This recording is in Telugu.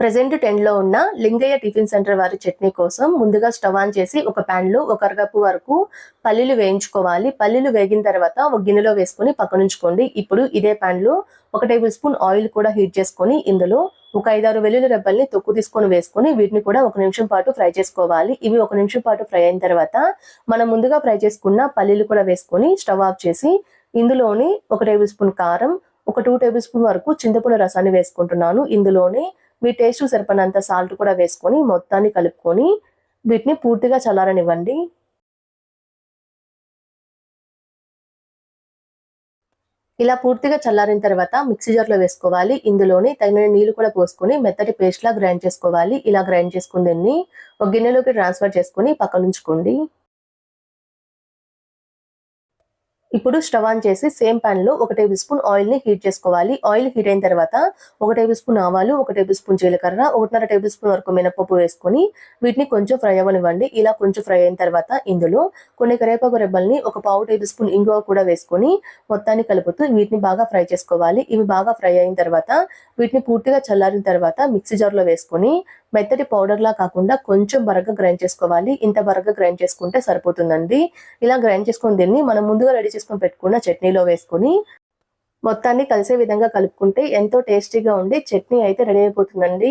ప్రజెంట్ టెన్లో ఉన్న లింగయ్య టిఫిన్ సెంటర్ వారి చట్నీ కోసం ముందుగా స్టవ్ ఆన్ చేసి ఒక ప్యాన్లో ఒక అరకప్పు వరకు పల్లీలు వేయించుకోవాలి. పల్లీలు వేగిన తర్వాత ఒక గిన్నెలో వేసుకొని పక్కనుంచుకోండి ఇప్పుడు ఇదే ప్యాన్లో ఒక టేబుల్ స్పూన్ ఆయిల్ కూడా హీట్ చేసుకొని ఇందులో ఒక ఐదారు వెల్లుల్లి రెబ్బల్ని తొక్కు తీసుకొని వేసుకొని వీటిని కూడా ఒక నిమిషం పాటు ఫ్రై చేసుకోవాలి. ఇవి ఒక నిమిషం పాటు ఫ్రై అయిన తర్వాత మనం ముందుగా ఫ్రై చేసుకున్న పల్లీలు కూడా వేసుకొని స్టవ్ ఆఫ్ చేసి ఇందులోని ఒక టేబుల్ స్పూన్ కారం ఒక టూ టేబుల్ స్పూన్ వరకు చింతపండు రసాన్ని వేసుకుంటున్నాను. ఇందులోనే మీ టేస్ట్ సరిపడినంత సాల్ట్ కూడా వేసుకొని మొత్తాన్ని కలుపుకొని వీటిని పూర్తిగా చల్లారనివ్వండి. ఇలా పూర్తిగా చల్లారిన తర్వాత మిక్సీ జార్లో వేసుకోవాలి. ఇందులోని తగిన నీళ్ళు కూడా పోసుకొని మెత్తటి పేస్ట్లా గ్రైండ్ చేసుకోవాలి. ఇలా గ్రైండ్ చేసుకుని దీన్ని ఒక గిన్నెలోకి ట్రాన్స్ఫర్ చేసుకొని పక్కనుంచుకోండి. ఇప్పుడు స్టవ్ ఆన్ చేసి సేమ్ పాన్లో ఒక టేబుల్ స్పూన్ ఆయిల్ని హీట్ చేసుకోవాలి. ఆయిల్ హీట్ అయిన తర్వాత ఒక టేబుల్ స్పూన్ ఆవాలు ఒక టేబుల్ స్పూన్ జీలకర్ర ఒకటిన్నర టేబుల్ స్పూన్ వరకు మినపప్పు వేసుకొని వీటిని కొంచెం ఫ్రై అవ్వనివ్వండి. ఇలా కొంచెం ఫ్రై అయిన తర్వాత ఇందులో కొన్ని కరేపాకు రెబ్బల్ని ఒక పావు టేబుల్ స్పూన్ ఇంగువ కూడా వేసుకొని మొత్తాన్ని కలుపుతూ వీటిని బాగా ఫ్రై చేసుకోవాలి. ఇవి బాగా ఫ్రై అయిన తర్వాత వీటిని పూర్తిగా చల్లారిన తర్వాత మిక్సీ జార్లో వేసుకొని మెత్తటి పౌడర్ లా కాకుండా కొంచెం బరగ్గా గ్రైండ్ చేసుకోవాలి. ఇంత బరగ్గా గ్రైండ్ చేసుకుంటే సరిపోతుందండి. ఇలా గ్రైండ్ చేసుకుని దీన్ని మనం ముందుగా రెడీ చేసుకొని పెట్టుకున్న చట్నీలో వేసుకొని మొత్తాన్ని కలిసే విధంగా కలుపుకుంటే ఎంతో టేస్టీగా ఉండి చట్నీ అయితే రెడీ అయిపోతుందండి.